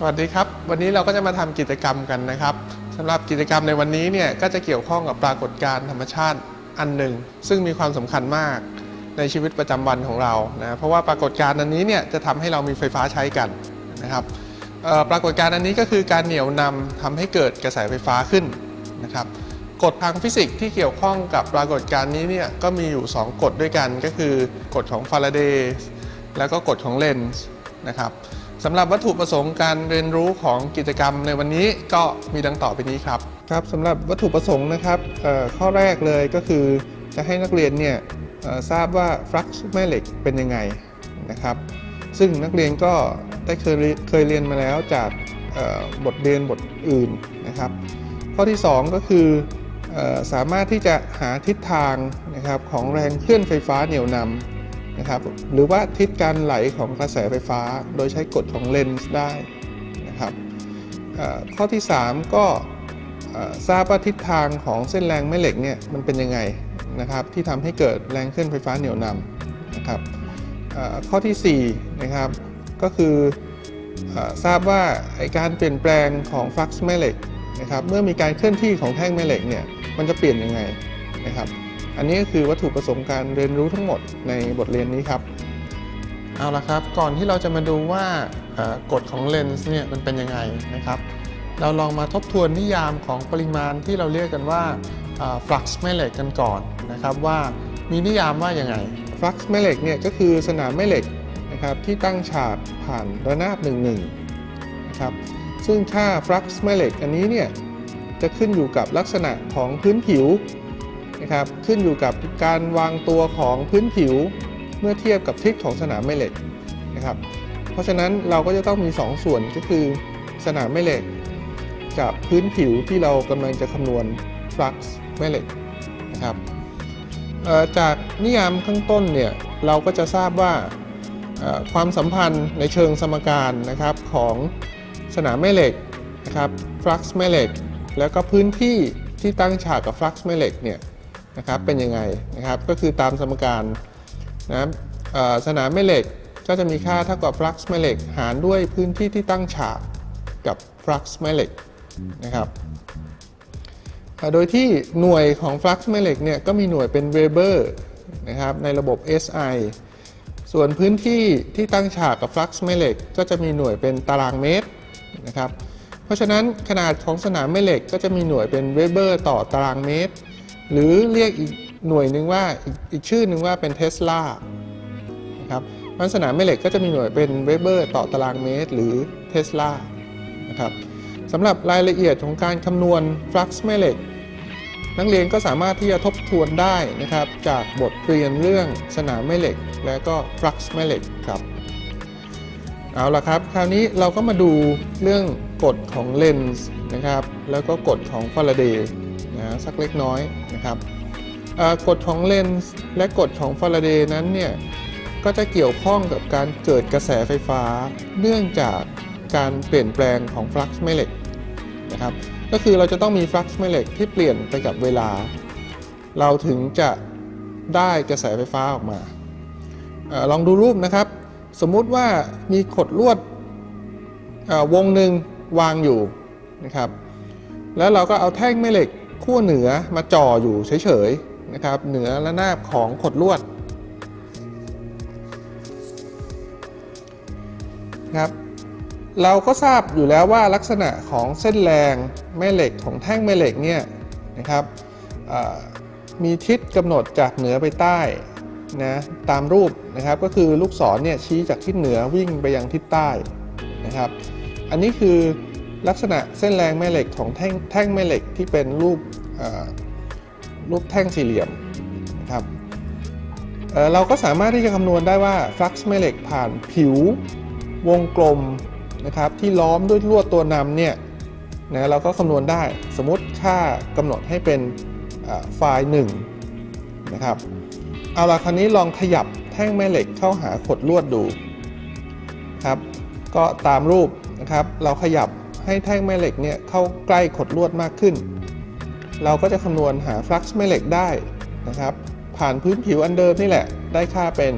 สวัสดีครับ วันนี้เราก็จะมาทำกิจกรรมกันนะครับสำหรับกิจกรรมในวันนี้เนี่ยก็จะเกี่ยวข้องกับปรากฏการณ์ธรรมชาติอันหนึ่ง ซึ่งมีความสำคัญมากในชีวิตประจำวันของเรานะเพราะว่าปรากฏการณ์อันนี้เนี่ยจะทำให้เรามีไฟฟ้าใช้กันนะครับปรากฏการณ์อันนี้ก็คือการเหนี่ยวนำทำให้เกิดกระแสไฟฟ้าขึ้นนะครับกฎทางฟิสิกส์ที่เกี่ยวข้องกับปรากฏการณ์นี้เนี่ยก็มีอยู่ 2 กฎด้วยกันก็คือกฎของฟาราเดย์แล้วก็กฎของเลนส์นะครับ สำหรับวัตถุประสงค์การเรียนรู้ของกิจกรรมในวันนี้ก็มีดังต่อไปนี้ครับครับสำหรับวัตถุประสงค์นะครับข้อแรกเลยก็คือจะให้นักเรียนเนี่ยทราบว่าฟลักซ์แม่เหล็กเป็นยังไงนะครับ ซึ่งนักเรียนก็ได้เคยเรียเคยเรียนมาแล้วจากบทเรียนบทอื่นนะครับ ข้อที่ 2 ก็คือออสามารถที่จะหาทิศทางนะครับของแรงเคลื่อนไฟฟ้าเหนี่ยวนำ นะครับหรือว่าทิศการไหลของกระแสไฟฟ้าโดยใช้กฎของเลนส์ได้นะครับข้อที่ 3 ก็ทราบว่าทิศทางของเส้นแรงแม่เหล็กเนี่ยมันเป็นยังไงนะครับที่ทำให้เกิดแรงเคลื่อนไฟฟ้าเหนี่ยวนำนะครับข้อที่4นะครับก็คืออทราบว่าการเปลี่ยนแปลงของฟลักซ์แม่เหล็กนะครับเมื่อมีการเคลื่อนที่ของแท่งแม่เหล็กเนี่ยมันจะเปลี่ยนยังไงนะครับ อันนี้ก็คือวัตถุประสงค์การเรียนรู้ทั้งหมดในบทเรียนนี้ครับ เอาละครับ ก่อนที่เราจะมาดูว่ากฎของเลนส์เนี่ยมันเป็นยังไงนะครับ เราลองมาทบทวนนิยามของปริมาณที่เราเรียกกันว่าฟลักซ์แม่เหล็กกันก่อนนะครับว่ามีนิยามว่าอย่างไงฟลักซ์แม่เหล็กเนี่ยก็คือสนามแม่เหล็กนะครับที่ตั้งฉากผ่านระนาบหนึ่งหนึ่งนะครับซึ่งค่าฟลักซ์แม่เหล็กอันนี้เนี่ยจะขึ้นอยู่กับลักษณะของพื้นผิว ครับ ขึ้นอยู่กับการวางตัวของพื้นผิวเมื่อเทียบกับทิศของสนามแม่เหล็กนะครับ เพราะฉะนั้นเราก็จะต้องมี2ส่วนก็คือสนามแม่เหล็ก กับพื้นผิวที่เรากำลังจะคำนวณฟลักซ์แม่เหล็กนะครับจากนิยามข้างต้นเนี่ยเราก็จะทราบว่าความสัมพันธ์ในเชิงสมการนะครับของสนามแม่เหล็กนะครับฟลักซ์แม่เหล็ก แล้วก็พื้นที่ที่ตั้งฉากกับฟลักซ์แม่เหล็กเนี่ย นะครับเป็นยังไงนะครับก็คือตามสมการนะสนามแม่เหล็กก็จะมีค่าเท่ากับฟลักซ์แม่เหล็กหารด้วยพื้นที่ที่ตั้งฉากกับฟลักซ์แม่เหล็กนะครับโดยที่หน่วยของฟลักซ์แม่เหล็กเนี่ยก็มีหน่วยเป็นเวเบอร์นะครับในระบบ SI ส่วนพื้นที่ที่ตั้งฉากกับฟลักซ์แม่เหล็กก็จะมีหน่วยเป็นตารางเมตรนะครับเพราะฉะนั้นขนาดของสนามแม่เหล็กก็จะมีหน่วยเป็นเวเบอร์ต่อตารางเมตร หรือเรียกอีกหน่วยหนึ่งว่าอีกอีกชื่อหนึ่งว่าเป็นเทสลานะครับมันสนามแม่เหล็กก็จะมีหน่วยเป็นเวเบอร์ต่อตารางเมตร หรือเทสลานะครับสำหรับรายละเอียดของการคำนวณฟลักซ์แม่เหล็ก นักเรียนก็สามารถที่จะทบทวนได้นะครับ จากบทเรียนเรื่องสนามแม่เหล็ก และก็ฟลักซ์แม่เหล็กครับเอาละครับ คราวนี้เราก็มาดูเรื่องกฎของเลนส์นะครับ แล้วก็กฎของฟาราเดย์ นะสักเล็กน้อยนะครับกฎของเลนส์และกฎของฟาราเดย์นั้นเนี่ยก็จะเกี่ยวข้องกับการเกิดกระแสไฟฟ้า เนื่องจากการเปลี่ยนแปลงของฟลักซ์แม่เหล็กนะครับก็คือเราจะต้องมีฟลักซ์แม่เหล็กที่เปลี่ยนไปกับเวลา เราถึงจะได้กระแสไฟฟ้าออกมาอลองดูรูปนะครับ สมมุติว่ามีขดลวดวงหนึ่งวางอยู่นะครับ แล้วเราก็เอาแท่งแม่เหล็ก ขั้วเหนือมาจ่ออยู่เฉยๆนะครับเหนือระนาบของขดลวดนะครับเราก็ทราบอยู่แล้วว่าลักษณะของเส้นแรงแม่เหล็กของแท่งแม่เหล็กเนี่ยนะครับมีทิศกำหนดจากเหนือไปใต้นะตามรูปนะครับก็คือลูกศรเนี่ยชี้จากทิศเหนือวิ่งไปยังทิศใต้นะครับ อันนี้คือ ลักษณะเส้นแรงแม่เหล็กของแท่งแท่งแม่เหล็กที่เป็นรูปรูปแท่งสี่เหลี่ยมนะครับเเราก็สามารถที่จะคำนวณได้ว่าฟลักซ์แม่เหล็กผ่านผิววงกลมนะครับที่ล้อมด้วยลวดตัวนำเนี่ยนะเราก็คำนวณได้สมมติค่ากำหนดให้เป็นไฟล์1นะครับเอาละคราวนี้ลองขยับแท่งแม่เหล็กเข้าหาขดลวดดูครับก็ตามรูปนะครับเราขยับ ให้แท่งแม่เหล็กเนี่ยเข้าใกล้ขดลวดมากขึ้น เราก็จะคำนวณหาฟลักซ์แม่เหล็กได้นะครับ ผ่านพื้นผิวอันเดิมนี่แหละ ได้ค่าเป็น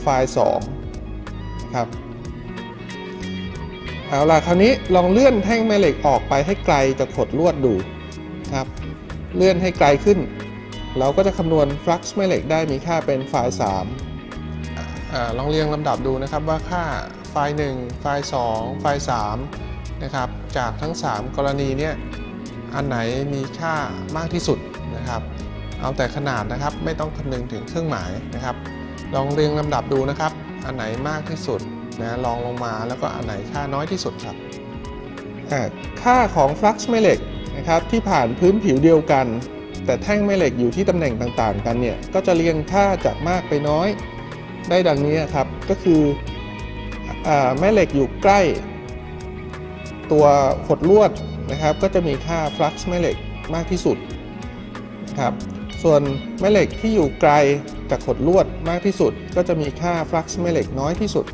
ไฟล์2นะครับเอาล่ะคราวนี้ลองเลื่อนแท่งแม่เหล็กออกไปให้ไกลจากขดลวดดูครับ เลื่อนให้ไกลขึ้น เราก็จะคำนวณฟลักซ์แม่เหล็กได้มีค่าเป็นไฟล์3อลองเรียงลำดับดูนะครับว่าค่าไฟล์1ไฟล์2ไฟล์3 นะครับ จากทั้ง 3 กรณีเนี่ยอันไหนมีค่ามากที่สุดนะครับ เอาแต่ขนาดนะครับไม่ต้องคำนึงถึงเครื่องหมายนะครับ ลองเรียงลำดับดูนะครับ อันไหนมากที่สุดนะลองลงมาแล้วก็อันไหนค่าน้อยที่สุดครับค่าของฟลักซ์แม่เหล็กนะครับที่ผ่านพื้นผิวเดียวกัน แต่แท่งแม่เหล็กอยู่ที่ตำแหน่งต่างๆ กันเนี่ยก็จะเรียงค่าจากมากไปน้อยได้ดังนี้ครับก็คืออแม่เหล็กอยู่ใกล้ ตัวขดลวดนะครับก็จะมีค่าฟลักซ์แม่เหล็กมากที่สุดนะครับส่วนแม่เหล็กที่อยู่ไกลจากขดลวดมากที่สุด ก็จะมีค่าฟลักซ์แม่เหล็กน้อยที่สุด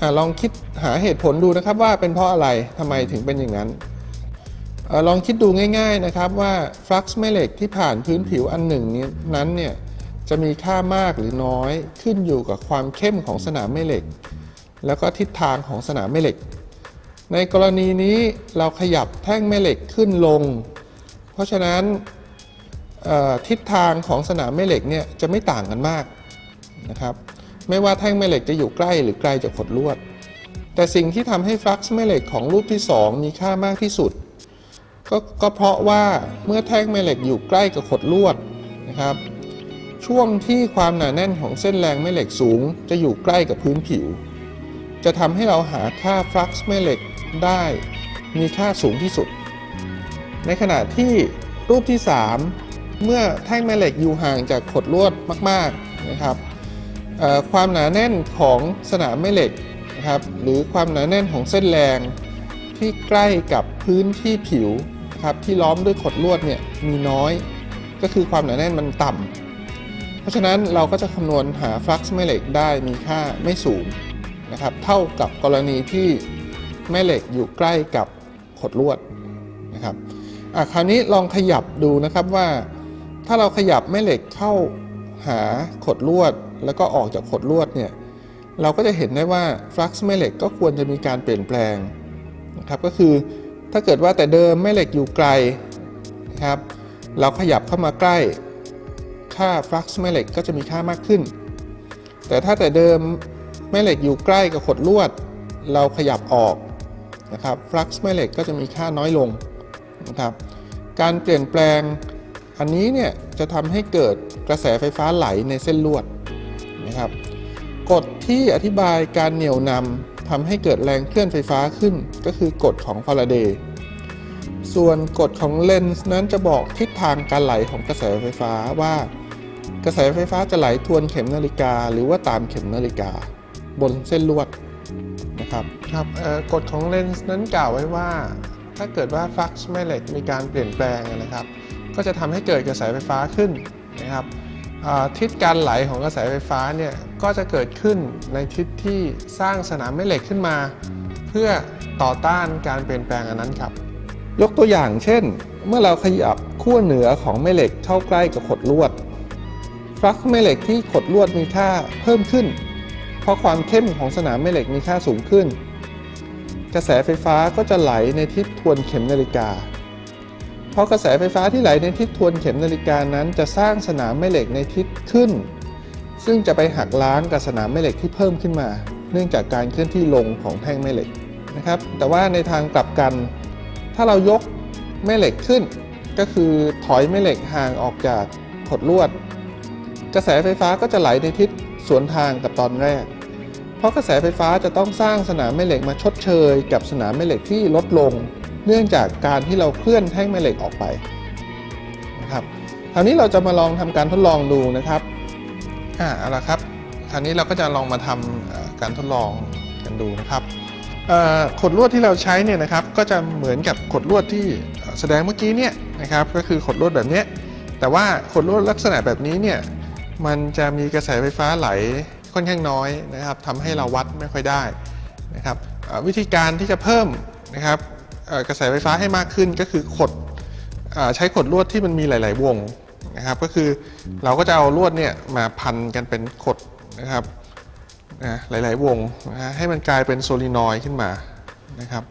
อลองคิดหาเหตุผลดูนะครับว่าเป็นเพราะอะไรทำไมถึงเป็นอย่างนั้นอลองคิดดูง่ายๆนะครับว่าฟลักซ์แม่เหล็กที่ผ่านพื้นผิวอันหนึ่งนี้นั้นเนี่ยจะมีค่ามากหรือน้อยขึ้นอยู่กับความเข้มของสนามแม่เหล็ก แล้วก็ทิศทางของสนามแม่เหล็ก ในกรณีนี้เราขยับแท่งแม่เหล็กขึ้นลง เพราะฉะนั้นทิศทางของสนามแม่เหล็กเนี่ยจะไม่ต่างกันมากนะครับไม่ว่าแท่งแม่เหล็กจะอยู่ใกล้หรือไกลจากขดลวด แต่สิ่งที่ทำให้ฟลักซ์แม่เหล็กของรูปที่ 2 มีค่ามากที่สุดก็ก็เพราะว่าเมื่อแท่งแม่เหล็กอยู่ใกล้กับขดลวดนะครับช่วงที่ความหนาแน่นของเส้นแรงแม่เหล็กสูง จะอยู่ใกล้กับพื้นผิว จะทำให้เราหาค่าฟลักซ์แม่เหล็ก ได้มีค่าสูงที่สุด ในขณะที่รูปที่ 3 เมื่อแท่งแม่เหล็กอยู่ห่างจากขดลวดมากๆนะครับความหนาแน่นของสนามแม่เหล็กนะครับหรือความหนาแน่นของเส้นแรงที่ใกล้กับพื้นที่ผิวนะครับที่ล้อมด้วยขดลวดเนี่ยมีน้อย ก็คือความหนาแน่นมันต่ำเพราะฉะนั้นเราก็จะคำนวณหาฟลักซ์แม่เหล็กได้มีค่าไม่สูงนะครับเท่ากับกรณีที่ แม่เหล็กอยู่ใกล้กับขดลวดนะครับอะคราวนี้ลองขยับดูนะครับว่า ถ้าเราขยับแม่เหล็กเข้าหาขดลวด แล้วก็ออกจากขดลวดเนี่ยเราก็จะเห็นได้ว่าฟลักซ์แม่เหล็กก็ควรจะมีการเปลี่ยนแปลงนะครับก็คือถ้าเกิดว่าแต่เดิมแม่เหล็กอยู่ไกลนะครับเราขยับเข้ามาใกล้ค่าฟลักซ์แม่เหล็กก็จะมีค่ามากขึ้น แต่ถ้าแต่เดิมแม่เหล็กอยู่ใกล้กับขดลวด เราขยับออก นะครับฟลักซ์แม่เหล็กก็จะมีค่าน้อยลงนะครับการเปลี่ยนแปลงอันนี้เนี่ยจะทำให้เกิดกระแสไฟฟ้าไหลในเส้นลวดนะครับกฎที่อธิบายการเหนี่ยวนำทำให้เกิดแรงเคลื่อนไฟฟ้าขึ้น ก็คือกฎของฟาราเดย์ส่วนกฎของเลนส์นั้นจะบอกทิศทางการไหลของกระแสไฟฟ้าว่า กระแสไฟฟ้าจะไหลทวนเข็มนาฬิกา หรือว่าตามเข็มนาฬิกา บนเส้นลวด นะครับครับกฎของเลนส์นั้นกล่าวไว้ว่า ถ้าเกิดว่าฟลักซ์แม่เหล็กมีการเปลี่ยนแปลงนะครับ ก็จะทำให้เกิดกระแสไฟฟ้าขึ้นนะครับอ่าทิศการไหลของกระแสไฟฟ้าเนี่ยก็จะเกิดขึ้นในทิศที่สร้างสนามแม่เหล็กขึ้นมา เพื่อต่อต้านการเปลี่ยนแปลงอันนั้นครับ ยกตัวอย่างเช่น เมื่อเราขยับขั้วเหนือของแม่เหล็กเข้าใกล้กับขดลวดฟลักซ์แม่เหล็กที่ขดลวดมีค่าเพิ่มขึ้น เพราะความเข้มของสนามแม่เหล็กมีค่าสูงขึ้น กระแสไฟฟ้าก็จะไหลในทิศทวนเข็มนาฬิกา เพราะกระแสไฟฟ้าที่ไหลในทิศทวนเข็มนาฬิกานั้น จะสร้างสนามแม่เหล็กในทิศขึ้น ซึ่งจะไปหักล้างกับสนามแม่เหล็กที่เพิ่มขึ้นมา เนื่องจากการเคลื่อนที่ลงของแท่งแม่เหล็กนะครับ แต่ว่าในทางกลับกัน ถ้าเรายกแม่เหล็กขึ้น ก็คือถอยแม่เหล็กห่างออกจากขดลวด กระแสไฟฟ้าก็จะไหลในทิศ สวนทางกับตอนแรก เพราะกระแสไฟฟ้าจะต้องสร้างสนามแม่เหล็กมาชดเชย กับสนามแม่เหล็กที่ลดลง เนื่องจากการที่เราเคลื่อนแท่งแม่เหล็กออกไปนะครับคราวนี้เราจะมาลองทำการทดลองดูนะครับอ่าเอาละครับ คราวนี้เราก็จะลองมาทำเอ่อการทดลองกันดูนะครับขดลวดที่เราใช้เนี่ยนะครับก็จะเหมือนกับขดลวดที่แสดงเมื่อกี้เนี่ยนะครับก็คือขดลวดแบบนี้แต่ว่าขดลวดลักษณะแบบนี้เนี่ย มันจะมีกระแสไฟฟ้าไหลค่อนข้างน้อยนะครับทำให้เราวัดไม่ค่อยได้นะครับวิธีการที่จะเพิ่มนะครับกระแสไฟฟ้าให้มากขึ้นก็คือขดอใช้ขดลวดที่มันมีหลาย ๆ วงนะครับ ก็คือเราก็จะเอาลวดเนี่ยมาพันกันเป็นขดนะครับนะหลาย ๆ วงนะให้มันกลายเป็นโซลินอยขึ้นมานะครับ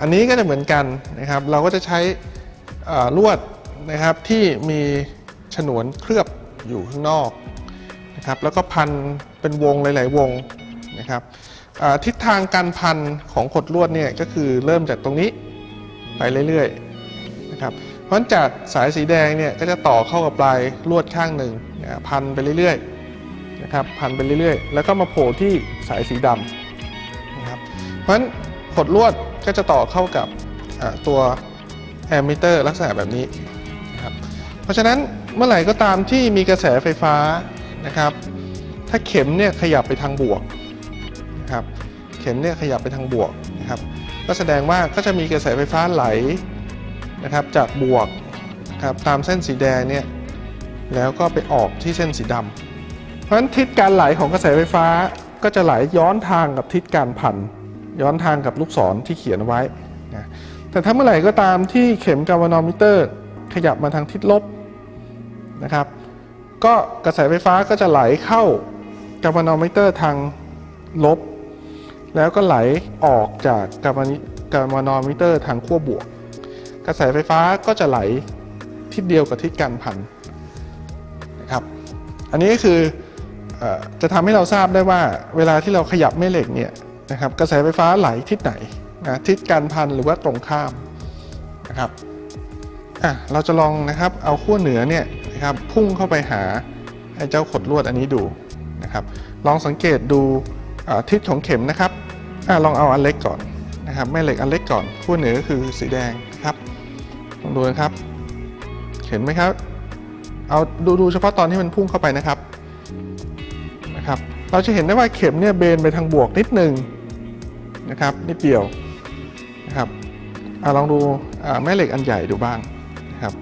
อันนี้ก็จะเหมือนกันนะครับ เราก็จะใช้ลวดนะครับที่มีฉนวนเคลือบ อยู่ข้างนอกนะครับแล้วก็พันเป็นวงหลาย ๆ วงนะครับทิศทางการพันของขดลวดเนี่ยก็คือเริ่มจากตรงนี้ไปเรื่อยๆนะครับเพราะฉะนั้นจากสายสีแดงเนี่ยก็จะต่อเข้ากับปลายลวดข้างหนึ่งนะพันไปเรื่อยๆนะครับพันไปเรื่อยๆ แล้วก็มาโผล่ที่สายสีดำนะครับเพราะฉะนั้นขดลวดก็จะต่อเข้ากับตัวแอมมิเตอร์ลักษณะแบบนี้นะครับเพราะฉะนั้น เมื่อไหร่ก็ตามที่มีกระแสไฟฟ้านะครับ ถ้าเข็มเนี่ยขยับไปทางบวกนะครับเข็มเนี่ยขยับไปทางบวกนะครับ ก็แสดงว่าก็จะมีกระแสไฟฟ้าไหลนะครับจากบวกนะครับตามเส้นสีแดงเนี่ยแล้วก็ไปออกที่เส้นสีดำเพราะฉะนั้นทิศการไหลของกระแสไฟฟ้าก็จะไหลย้อนทางกับทิศการพัน ย้อนทางกับลูกศรที่เขียนไว้นะแต่ถ้าเมื่อไหร่ก็ตามที่เข็มกาวานอมิเตอร์ ขยับมาทางทิศลบ นะครับ ก็กระแสไฟฟ้าก็จะไหลเข้ากาลวานอมิเตอร์ทางลบ แล้วก็ไหลออกจากกาลวานกาลวานอมิเตอร์ทางขั้วบวก กระแสไฟฟ้าก็จะไหลทิศเดียวกับทิศการพันนะครับ อันนี้ก็คืออจะทำให้เราทราบได้ว่าเวลาที่เราขยับแม่เหล็กเนี่ยนะครับกระแสไฟฟ้าไหลทิศไหนนะทิศการพันหรือว่าตรงข้ามนะครับอะเราจะลองนะครับเอาขั้วเหนือเนี่ย นะครับพุ่งเข้าไปหาไอ้เจ้าขดลวดอันนี้ดูนะครับลองสังเกตดูทิศของเข็มนะครับอลองเอาอันเล็กก่อนนะครับแม่เหล็กอันเล็กก่อนขั้วเหนือก็คือสีแดงนะครับลองดูนะครับ เห็นไหมครับ เอาดูดูเฉพาะตอนที่มันพุ่งเข้าไปนะครับนะครับ เราจะเห็นได้ว่าเข็มเนี่ยเบนไปทางบวกนิดหนึ่งนะครับนิดเดียวนะครับอลองดูแม่เหล็กอันใหญ่ดูบ้างนะครับ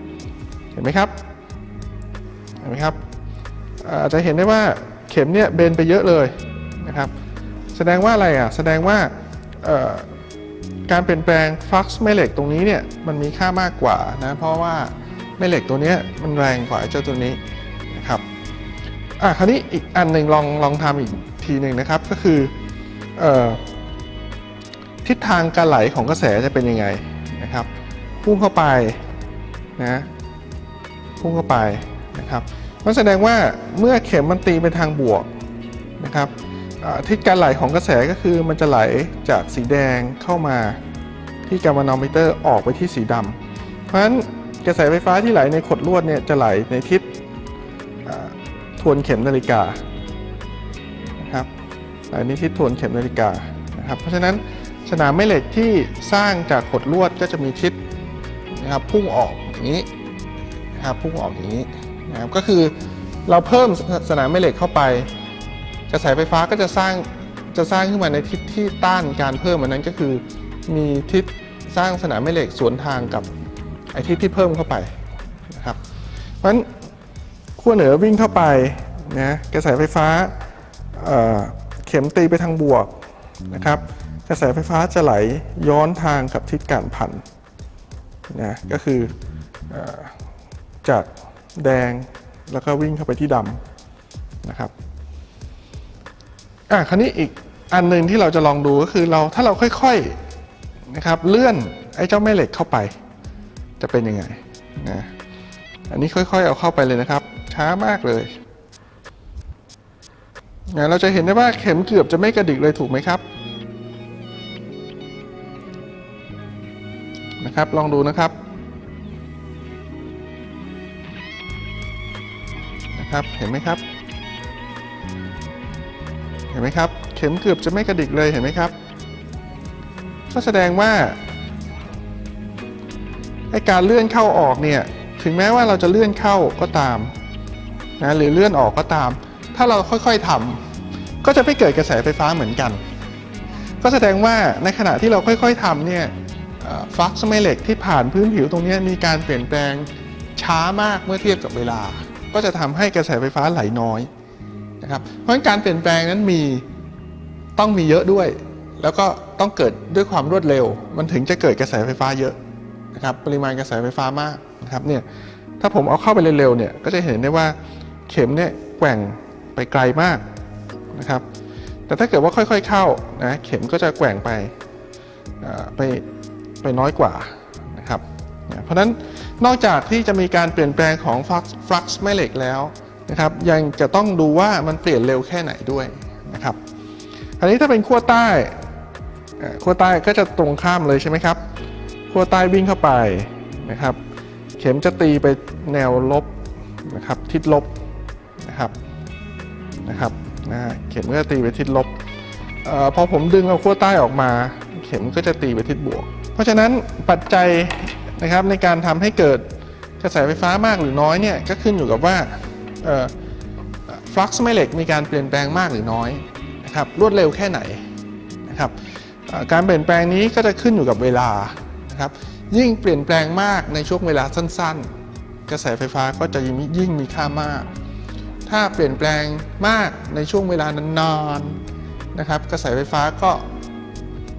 เห็นไหมครับ เห็นไหมครับอาจะเห็นได้ว่าเข็มเนี่ยเบนไปเยอะเลยนะครับ แสดงว่าอะไรอะ แสดงว่าการเปลี่ยนแปลงฟลักซ์แม่เหล็กตรงนี้เนี่ยมันมีค่ามากกว่านะเพราะว่าแม่เหล็กตัวเนี้ยมันแรงกว่าเจ้าตัวนี้นะครับอะคราวนี้อีกอันหนึ่งลองลองทำอีกทีหนึ่งนะครับก็คืออทิศทางการไหลของกระแสจะเป็นยังไงนะครับพุ่งเข้าไปนะพุ่งเข้าไป นะครับมันแสดงว่าเมื่อเข็มมันตีไปทางบวกนะครับทิศการไหลของกระแสก็คือมันจะไหลจากสีแดงเข้ามาที่กาลวานอมิเตอร์ออกไปที่สีดำเพราะฉะนั้นกระแสไฟฟ้าที่ไหลในขดลวดเนี่ยจะไหลในทิศทวนเข็มนาฬิกานะครับไหลในทิศทวนเข็มนาฬิกานะครับเพราะฉะนั้นสนามแม่เหล็กที่สร้างจากขดลวดก็จะมีทิศนะครับพุ่งออกอย่างนี้นะครับพุ่งออกอย่างนี้ นะครับก็คือเราเพิ่มสนามแม่เหล็กเข้าไป กระแสไฟฟ้าก็จะสร้างจะสร้างขึ้นมาในทิศที่ต้านการเพิ่มอันนั้นก็คือ มีทิศสร้างสนามแม่เหล็กสวนทางกับไอทิศที่เพิ่มเข้าไปนะครับเพราะฉะนั้นขั้วเหนือวิ่งเข้าไปนะกระแสไฟฟ้าเเข็มตีไปทางบวกนะครับ กระแสไฟฟ้าจะไหลย้อนทางกับทิศการพันนะก็คือเออจาก แดงแล้วก็วิ่งเข้าไปที่ดำนะครับอะคราวนี้อีกอันหนึ่งที่เราจะลองดูก็คือเราถ้าเราค่อยๆนะครับเลื่อนไอ้เจ้าแม่เหล็กเข้าไป จะเป็นยังไงนะอันนี้ค่อยๆเอาเข้าไปเลยนะครับ ช้ามากเลยนะเราจะเห็นได้ว่าเข็มเกือบจะไม่กระดิกเลยถูกไหมครับนะครับ ลองดูนะครับ ครับ เห็นไหมครับ เห็นไหมครับ เข็มเกือบจะไม่กระดิกเลยเห็นไหมครับ ก็แสดงว่าไอการเลื่อนเข้าออกเนี่ย ถึงแม้ว่าเราจะเลื่อนเข้าก็ตามนะหรือเลื่อนออกก็ตาม ถ้าเราค่อยๆทำก็จะไม่เกิดกระแสไฟฟ้าเหมือนกัน ก็แสดงว่าในขณะที่เราค่อยๆทำเนี่ยฟลักซ์แม่เหล็กที่ผ่านพื้นผิวตรงนี้มีการเปลี่ยนแปลงช้ามากเมื่อเทียบกับเวลา ก็จะทำให้กระแสไฟฟ้าไหลน้อยนะครับเพราะฉะนั้นการเปลี่ยนแปลงนั้นมีต้องมีเยอะด้วย แล้วก็ต้องเกิดด้วยความรวดเร็ว มันถึงจะเกิดกระแสไฟฟ้าเยอะนะครับปริมาณกระแสไฟฟ้ามากนะครับเนี่ยถ้าผมเอาเข้าไปเร็วๆเนี่ยก็จะเห็นได้ว่าเข็มเนี่ยแกว่งไปไกลมากนะครับแต่ถ้าเกิดว่าค่อยๆเข้านะเข็มก็จะแกว่งไปไปไปน้อยกว่านะครับ เนี่ยเพราะนั้นนอกจากที่จะมีการเปลี่ยนแปลงของฟลักซ์แม่เหล็กแล้วนะครับยังจะต้องดูว่ามันเปลี่ยนเร็วแค่ไหนด้วยนะครับอันนี้ถ้าเป็นขั้วใต้ขั้วใต้ก็จะตรงข้ามเลยใช่ไหมครับขั้วใต้วิ่งเข้าไปนะครับ เข็มจะตีไปแนวลบนะครับทิศลบนะครับนะครับนะเข็มก็จะตีไปทิศลบอพอผมดึงเอาขั้วใต้ออกมา เข็มก็จะตีไปทิศบวก เพราะฉะนั้นปัจจัย นะครับในการทำให้เกิดกระแสไฟฟ้ามากหรือน้อยเนี่ยก็ขึ้นอยู่กับว่าฟลักซ์แม่เหล็กมีการเปลี่ยนแปลงมากหรือน้อยนะครับรวดเร็วแค่ไหนนะครับการเปลี่ยนแปลงนี้ก็จะขึ้นอยู่กับเวลานะครับยิ่งเปลี่ยนแปลงมากในช่วงเวลาสั้นๆ กระแสไฟฟ้าก็จะยิ่งมีค่ามาก ถ้าเปลี่ยนแปลงมากในช่วงเวลานานๆนะครับกระแสไฟฟ้าก็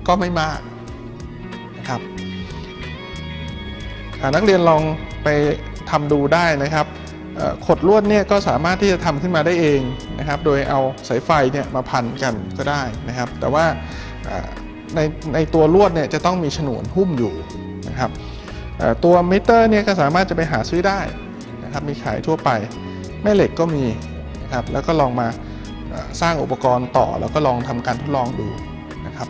ก็ไม่มาก นักเรียนลองไปทำดูได้นะครับขดลวดเนี่ยก็สามารถที่จะทำขึ้นมาได้เองนะครับ โดยเอาสายไฟเนี่ยมาพันกันก็ได้นะครับ แต่ว่าในในตัวลวดเนี่ยจะต้องมีฉนวนหุ้มอยู่นะครับตัวมิเตอร์เนี่ยก็สามารถจะไปหาซื้อได้นะครับมีขายทั่วไปแม่เหล็กก็มีนะครับแล้วก็ลองมาสร้างอุปกรณ์ต่อแล้วก็ลองทำการทดลองดูนะครับ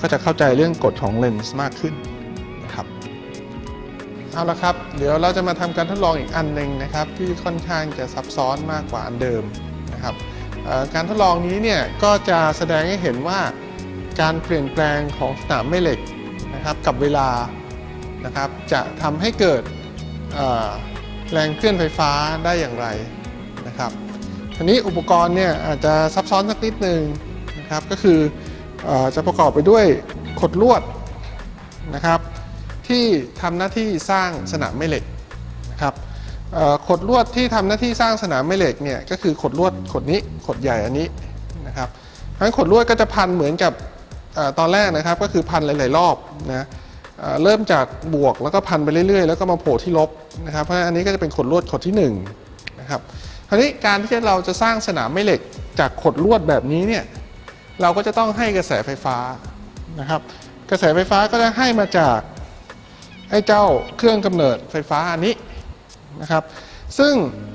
ก็จะเข้าใจเรื่องกฎของเลนส์มากขึ้น เอาละครับ เดี๋ยวเราจะมาทำการทดลองอีกอันหนึ่งนะครับ ที่ค่อนข้างจะซับซ้อนมากกว่าอันเดิมนะครับการทดลองนี้เนี่ยก็จะแสดงให้เห็นว่าการเปลี่ยนแปลงของสนามแม่เหล็กนะครับกับเวลานะครับจะทำให้เกิดแรงเคลื่อนไฟฟ้าได้อย่างไรนะครับทีนี้อุปกรณ์เนี่ยอาจจะซับซ้อนสักนิดนึงนะครับก็คือออจะประกอบไปด้วยขดลวดนะครับ ที่ทำหน้าที่สร้างสนามแม่เหล็กนะครับขดลวดที่ทำหน้าที่สร้างสนามแม่เหล็กเนี่ยก็คือขดลวดขดนี้ขดใหญ่อันนี้นะครับเพราะฉะนั้นขดลวดก็จะพันเหมือนกับอตอนแรกนะครับก็คือพันหลาย ๆ รอบนะเริ่มจากบวกแล้วก็พันไปเรื่อย ๆ แล้วก็มาโผล่ที่ลบนะครับเพราะฉะนั้นอันนี้ก็จะเป็นขดลวดขดที่1นะครับคราวนี้การที่เราจะสร้างสนามแม่เหล็กจากขดลวดแบบนี้เนี่ยเราก็จะต้องให้กระแสไฟฟ้านะครับกระแสไฟฟ้าก็จะให้มาจาก ไอ้เจ้าเครื่องกำเนิดไฟฟ้าอันนี้นะครับ ซึ่ง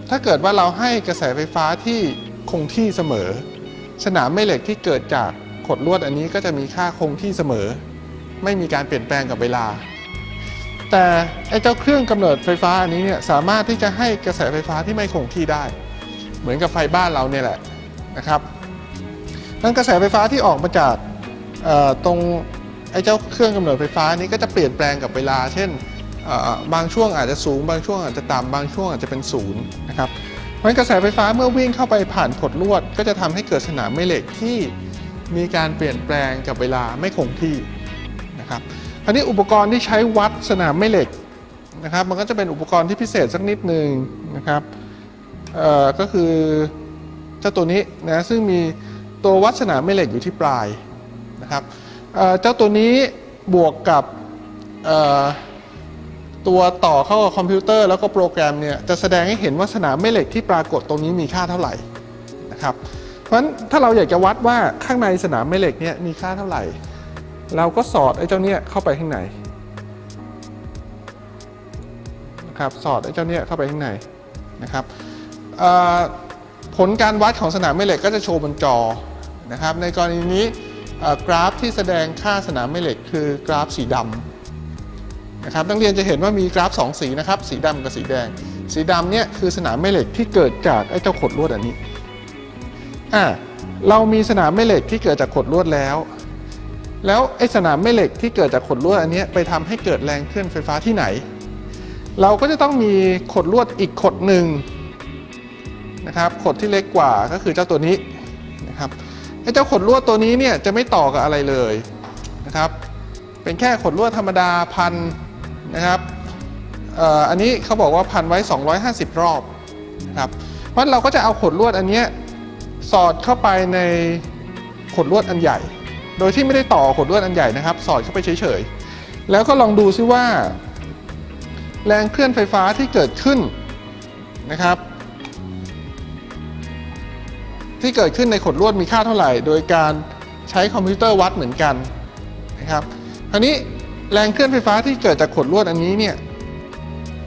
ถ้าเกิดว่าเราให้กระแสไฟฟ้าที่คงที่เสมอ สนามแม่เหล็กที่เกิดจากขดลวดอันนี้ก็จะมีค่าคงที่เสมอ ไม่มีการเปลี่ยนแปลงกับเวลา แต่ไอ้เจ้าเครื่องกำเนิดไฟฟ้าอันนี้เนี่ยสามารถที่จะให้กระแสไฟฟ้าที่ไม่คงที่ได้ เหมือนกับไฟบ้านเราเนี่ยแหละนะครับนั้นกระแสไฟฟ้าที่ออกมาจากตรง ไอ้เจ้าเครื่องกำเนิดไฟฟ้านี้ก็จะเปลี่ยนแปลงกับเวลา เช่นบางช่วงอาจจะสูง บางช่วงอาจจะต่ำบางช่วงอาจจะเป็นศูนย์นะครับเพราะฉะนั้นกระแสไฟฟ้าเมื่อวิ่งเข้าไปผ่านขดลวด ก็จะทำให้เกิดสนามแม่เหล็กที่มีการเปลี่ยนแปลงกับเวลาไม่คงที่นะครับคราวนี้อุปกรณ์ที่ใช้วัดสนามแม่เหล็กนะครับมันก็จะเป็นอุปกรณ์ที่พิเศษสักนิดหนึ่งนะครับก็คือเจ้าตัวนี้นะซึ่งมีตัววัดสนามแม่เหล็กอยู่ที่ปลายนะครับ เจ้าตัวนี้บวกกับตัวต่อเข้ากับคอมพิวเตอร์แล้วก็โปรแกรมเนี่ยจะแสดงให้เห็นว่าสนามแม่เหล็กที่ปรากฏตรงนี้มีค่าเท่าไหร่นะครับเพราะฉะนั้นถ้าเราอยากจะวัดว่าข้างในสนามแม่เหล็กเนี่ยมีค่าเท่าไหร่ เราก็สอดไอ้เจ้าเนี้ยเข้าไปข้างในนะครับสอดไอ้เจ้าเนี้ยเข้าไปข้างในนะครับผลการวัดของสนามแม่เหล็กก็จะโชว์บนจอนะครับในกรณีนี้ กราฟที่แสดงค่าสนามแม่เหล็กคือกราฟสีดำนะครับนักเรียนจะเห็นว่ามีกราฟ 2 สีนะครับ สีดำกับสีแดง สีดำเนี่ยคือสนามแม่เหล็กที่เกิดจากไอ้เจ้าขดลวดอันนี้อ่าเรามีสนามแม่เหล็กที่เกิดจากขดลวดแล้ว แล้วไอ้สนามแม่เหล็กที่เกิดจากขดลวดอันนี้ไปทำให้เกิดแรงเคลื่อนไฟฟ้าที่ไหน เราก็จะต้องมีขดลวดอีกขดหนึ่งนะครับขดที่เล็กกว่าก็คือเจ้าตัวนี้ ไอ้เจ้าขดลวดตัวนี้เนี่ยจะไม่ต่อกับอะไรเลยนะครับ เป็นแค่ขดลวดธรรมดาพันนะครับอ,อันนี้เขาบอกว่าพันไว้ 250 รอบนะครับเพราะเราก็จะเอาขดลวดอันเนี้ยสอดเข้าไปในขดลวดอันใหญ่ โดยที่ไม่ได้ต่อขดลวดอันใหญ่นะครับ สอดเข้าไปเฉยๆ แล้วก็ลองดูซิว่า แรงเคลื่อนไฟฟ้าที่เกิดขึ้นนะครับ ที่เกิดขึ้นในขดลวดมีค่าเท่าไหร่ โดยการใช้คอมพิวเตอร์วัดเหมือนกันนะครับคราวนี้แรงเคลื่อนไฟฟ้าที่เกิดจากขดลวดอันนี้เนี่ย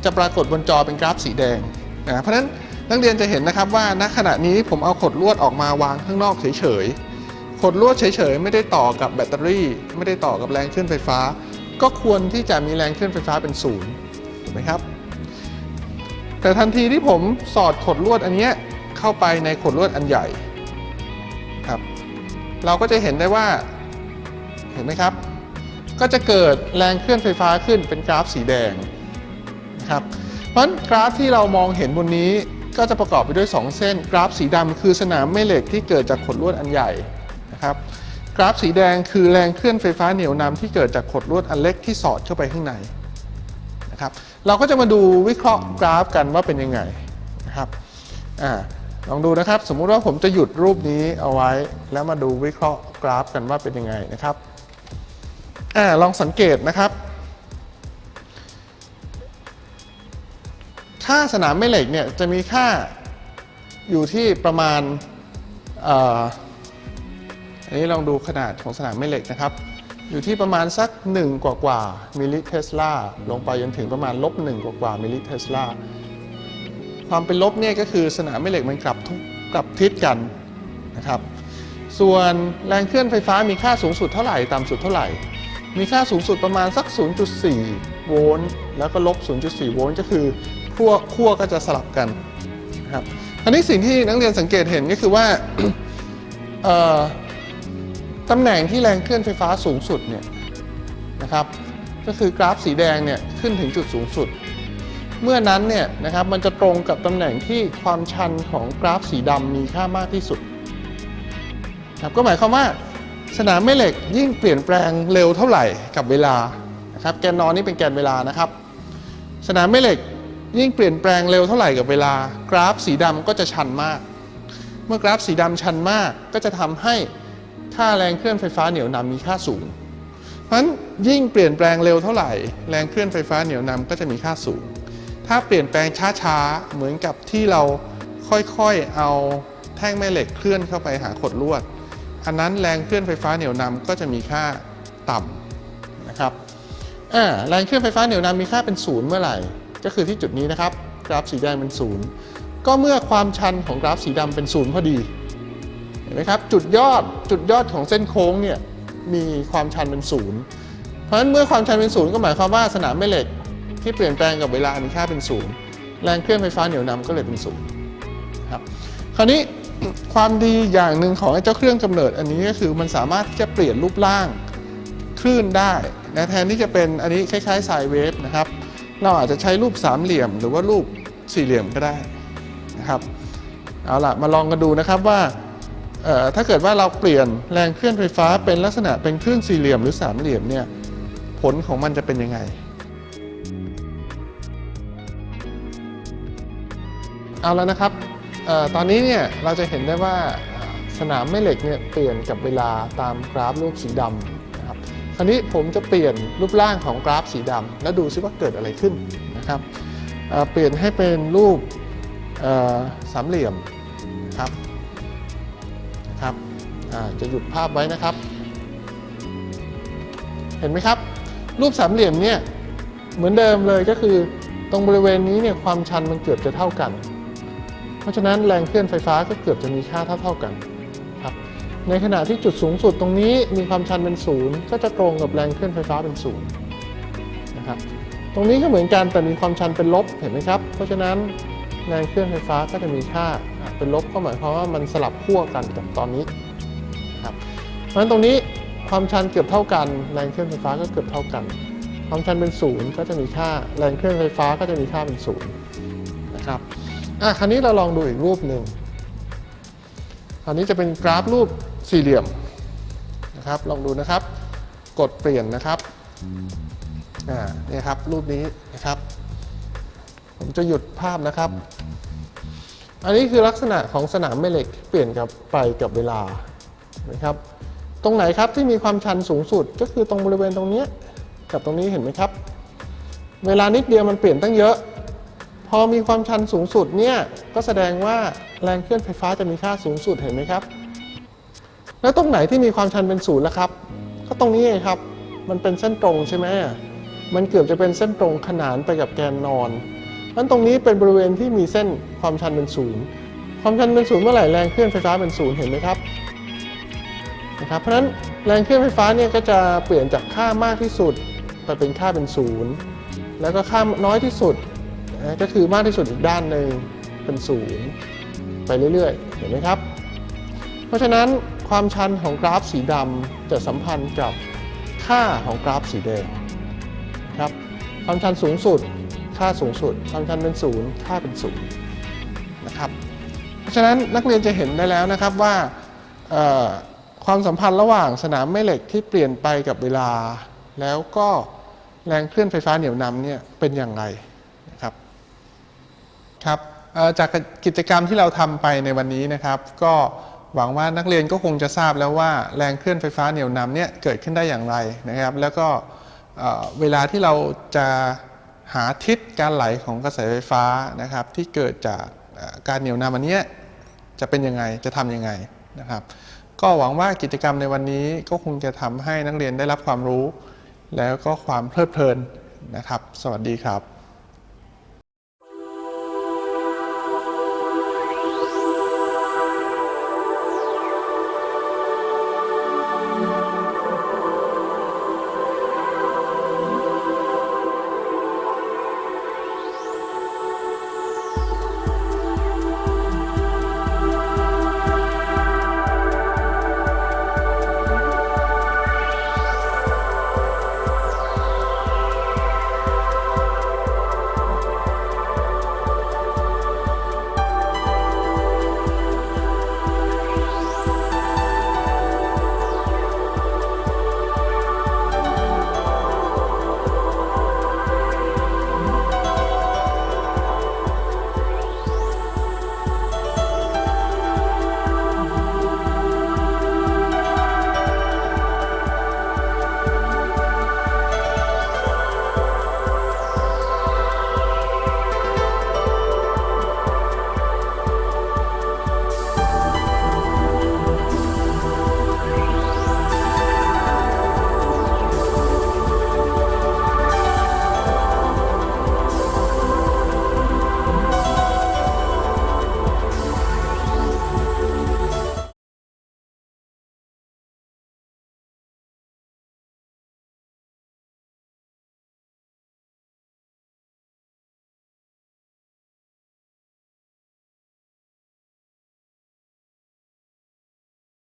จะปรากฏบนจอเป็นกราฟสีแดงนะเพราะฉะนั้นนักเรียนจะเห็นนะครับว่าณขณะนี้ผมเอาขดลวดออกมาวางข้างนอกเฉยๆขดลวดเฉยๆไม่ได้ต่อกับแบตเตอรี่ ไม่ได้ต่อกับแรงเคลื่อนไฟฟ้า ก็ควรที่จะมีแรงเคลื่อนไฟฟ้าเป็นศูนย์ถูกไหมครับ แต่ทันทีที่ผมสอดขดลวดอันนี้เข้าไปในขดลวดอันใหญ่ เราก็จะเห็นได้ว่า เห็นไหมครับ ก็จะเกิดแรงเคลื่อนไฟฟ้าขึ้นเป็นกราฟสีแดงนะครับ เพราะฉะนั้นกราฟที่เรามองเห็นบนนี้ก็จะประกอบไปด้วย 2 เส้น กราฟสีดำคือสนามแม่เหล็กที่เกิดจากขดลวดอันใหญ่นะครับ กราฟสีแดงคือแรงเคลื่อนไฟฟ้าเหนี่ยวนำที่เกิดจากขดลวดอันเล็กที่สอดเข้าไปข้างในนะครับ เราก็จะมาดูวิเคราะห์กราฟกันว่าเป็นยังไงนะครับอ่า ลองดูนะครับ สมมุติว่าผมจะหยุดรูปนี้เอาไว้ แล้วมาดูวิเคราะห์กราฟกันว่าเป็นยังไงนะครับอลองสังเกตนะครับ ค่าสนามแม่เหล็กเนี่ยจะมีค่าอยู่ที่ประมาณอันนี้ลองดูขนาดของสนามแม่เหล็กนะครับ อยู่ที่ประมาณสัก 1 กว่ากว่ามิลลิเทสลาลงไปจนถึงประมาณลบ1กว่ากว่ามิลลิเทสลา ความเป็นลบเนี่ยก็คือสนามแม่เหล็กมันกลับทุกกลับทิศกันนะครับ ส่วนแรงเคลื่อนไฟฟ้ามีค่าสูงสุดเท่าไหร่ต่ำสุดเท่าไหร่ มีค่าสูงสุดประมาณสัก 0.4 โวลต์แล้วก็ลบ 0.4 โวลต์ก็คือขั้วขั้วก็จะสลับกันนะครับอันนี้สิ่งที่นักเรียนสังเกตเห็นก็คือว่าตำแหน่งที่แรงเคลื่อนไฟฟ้าสูงสุดเนี่ยนะครับก็คือกราฟสีแดงเนี่ยขึ้นถึงจุดสูงสุด เมื่อนั้นเนี่ยนะครับมันจะตรงกับตำแหน่งที่ความชันของกราฟสีดำมีค่ามากที่สุดครับก็หมายความว่าสนามแม่เหล็กยิ่งเปลี่ยนแปลงเร็วเท่าไหร่กับเวลานะครับแกนนอนนี่เป็นแกนเวลานะครับ สนามแม่เหล็กยิ่งเปลี่ยนแปลงเร็วเท่าไหร่กับเวลา กราฟสีดำก็จะชันมาก เมื่อกราฟสีดำชันมากก็จะทำให้ค่าแรงเคลื่อนไฟฟ้าเหนี่ยวนำมีค่าสูง เพราะฉะนั้นยิ่งเปลี่ยนแปลงเร็วเท่าไหร่ แรงเคลื่อนไฟฟ้าเหนี่ยวนำก็จะมีค่าสูง ถ้าเปลี่ยนแปลงช้าๆ เหมือนกับที่เราค่อยๆ เอาแท่งแม่เหล็กเคลื่อนเข้าไปหาขดลวด อันนั้นแรงเคลื่อนไฟฟ้าเหนี่ยวนำก็จะมีค่าต่ำนะครับแรงเคลื่อนไฟฟ้าเหนี่ยวนำมีค่าเป็นศูนย์เมื่อไหร่ ก็คือที่จุดนี้นะครับ กราฟสีแดงเป็นศูนย์ก็เมื่อความชันของกราฟสีดำเป็นศูนย์พอดี เห็นไหมครับ จุดยอดจุดยอดของเส้นโค้งเนี่ยมีความชันเป็นศูนย์เพราะฉะนั้นเมื่อความชันเป็นศูนย์ก็หมายความว่าสนามแม่เหล็ก ที่เปลี่ยนแปลงกับเวลามีค่าเป็นศูนย์แรงเคลื่อนไฟฟ้าเหนี่ยวนำก็เลยเป็นศูนย์ครับคราวนี้ความดีอย่างหนึ่งของไอ้เจ้าเครื่องกำเนิดอันนี้ก็คือมันสามารถที่จะเปลี่ยนรูปร่างคลื่นได้นะแทนที่จะเป็นอันนี้คล้ายๆไซเวฟนะครับเราอาจจะใช้รูปสามเหลี่ยม หรือว่ารูปสี่เหลี่ยมก็ได้นะครับเอาล่ะมาลองกันดูนะครับว่าถ้าเกิดว่าเราเปลี่ยนแรงเคลื่อนไฟฟ้าเป็นลักษณะเป็นคลื่นสี่เหลี่ยมหรือสามเหลี่ยมเนี่ยผลของมันจะเป็นยังไง เอาแล้วนะครับออตอนนี้เนี่ยเราจะเห็นได้ว่าสนามแม่เหล็กเนี่ยเปลี่ยนกับเวลาตามกราฟรูปสีดำนะครับคราวนี้ผมจะเปลี่ยนรูปร่างของกราฟสีดำแล้วดูซิว่าเกิดอะไรขึ้นนะครับเเปลี่ยนให้เป็นรูปสามเหลี่ยมนะครับนะครับจะหยุดภาพไว้นะครับ เห็นไหมครับ รูปสามเหลี่ยมเนี่ยเหมือนเดิมเลยก็คือตรงบริเวณนี้เนี่ยความชันมันเกือบจะเท่ากัน ราะฉะนั้นแรงเคลื่อนไฟฟ้าก็เกือบจะมีค่าเท่าเท่าๆกันครับในขณะที่จุดสูงสุดตรงนี้มีความชันเป็นศูนย์ก็จะตรงกับแรงเคลื่อนไฟฟ้าเป็นศูนย์นะครับตรงนี้ก็เหมือนกันแต่มีความชันเป็นลบเห็นไหมครับ เพราะฉะนั้นแรงเคลื่อนไฟฟ้าก็จะมีค่าเป็นลบก็หมายความว่ามันสลับขั้วกันกับตอนนี้ครับเพราะฉะนั้นตรงนี้ความชันเกือบเท่ากันแรงเคลื่อนไฟฟ้าก็เกือบเท่ากัน ความชันเป็นศูนย์ก็จะมีค่าแรงเคลื่อนไฟฟ้าก็จะมีค่าเป็นศูนย์นะครับ อะคราวนี้เราลองดูอีกรูปหนึ่งคราวนี้จะเป็นกราฟรูปสี่เหลี่ยมนะครับ ลองดูนะครับ กดเปลี่ยนนะครับอ่าเนี่ยครับรูปนี้นะครับ ผมจะหยุดภาพนะครับ อันนี้คือลักษณะของสนามแม่เหล็กที่เปลี่ยนกับไปกับเวลานะครับ ตรงไหนครับที่มีความชันสูงสุดก็คือตรงบริเวณตรงนี้กับตรงนี้เห็นไหมครับ เวลานิดเดียวมันเปลี่ยนตั้งเยอะ อมีความชันสูงสุดเนี่ยก็แสดงว่าแรงเคลื่อนไฟฟ้าจะมีค่าสูงสุดเห็นไหมครับ แล้วตรงไหนที่มีความชันเป็นศูนย์ล่ะครับ ก็ตรงนี้ไงครับ มันเป็นเส้นตรงใช่ไหมมันเกือบจะเป็นเส้นตรงขนานไปกับแกนนอนนั้นตรงนี้เป็นบริเวณที่มีเส้นความชันเป็นศูนย์ความชันเป็นศูนย์เมื่อไหร่แรงเคลื่อนไฟฟ้าเป็นศูนย์เห็นไหมครับนะครับ เพราะฉะนั้นแรงเคลื่อนไฟฟ้าเนี่ยก็จะเปลี่ยนจากค่ามากที่สุดไปเป็นค่าเป็นศูนย์แล้วก็ค่าน้อยที่สุด นะก็คือมากที่สุดอีกด้านหนึ่งเป็นศูนย์ไปเรื่อยๆ เห็นไหมครับ เพราะฉะนั้นความชันของกราฟสีดำจะสัมพันธ์กับค่าของกราฟสีแดงครับความชันสูงสุด ค่าสูงสุด ความชันเป็นศูนย์ค่าเป็นศูนย์นะครับ เพราะฉะนั้นนักเรียนจะเห็นได้แล้วนะครับว่าความสัมพันธ์ระหว่างสนามแม่เหล็กที่เปลี่ยนไปกับเวลา แล้วก็แรงเคลื่อนไฟฟ้าเหนี่ยวนำเนี่ยเป็นอย่างไร ครับจากกิจกรรมที่เราทำไปในวันนี้นะครับ ก็หวังว่านักเรียนก็คงจะทราบแล้วว่าแรงเคลื่อนไฟฟ้าเหนี่ยวนำเนี่ยเกิดขึ้นได้อย่างไรนะครับ แล้วก็เวลาที่เราจะหาทิศการไหลของกระแสไฟฟ้านะครับ ที่เกิดจากการเหนี่ยวนำอันนี้จะเป็นยังไงจะทำยังไงนะครับ ก็หวังว่ากิจกรรมในวันนี้ก็คงจะทำให้นักเรียนได้รับความรู้ แล้วก็ความเพลิดเพลินนะครับ สวัสดีครับ